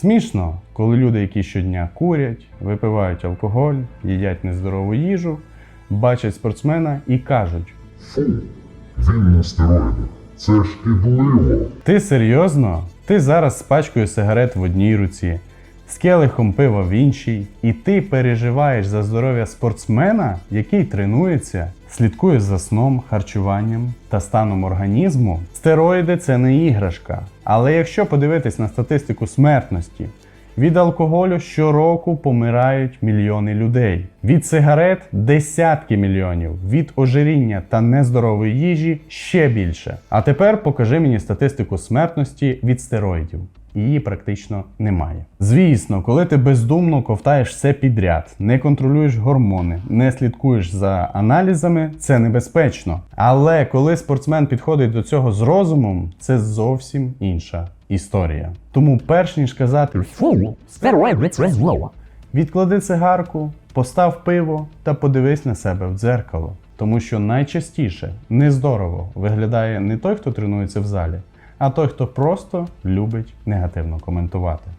Смішно, коли люди, які щодня курять, випивають алкоголь, їдять нездорову їжу, бачать спортсмена і кажуть: Фу, він на стероїдах. Це шкідливо. Ти серйозно? Ти зараз з пачкою сигарет в одній руці, з келихом пива в іншій, і ти переживаєш за здоров'я спортсмена, який тренується, слідкує за сном, харчуванням та станом організму. Стероїди це не іграшка. Але якщо подивитись на статистику смертності, від алкоголю щороку помирають мільйони людей. Від сигарет десятки мільйонів, від ожиріння та нездорової їжі ще більше. А тепер покажи мені статистику смертності від стероїдів. Її практично немає. Звісно, коли ти бездумно ковтаєш все підряд, не контролюєш гормони, не слідкуєш за аналізами, це небезпечно. Але коли спортсмен підходить до цього з розумом, це зовсім інша історія. Тому, перш ніж казати Фу. Відклади цигарку, постав пиво та подивись на себе в дзеркало. Тому що найчастіше нездорово виглядає не той, хто тренується в залі, а той, хто просто любить негативно коментувати.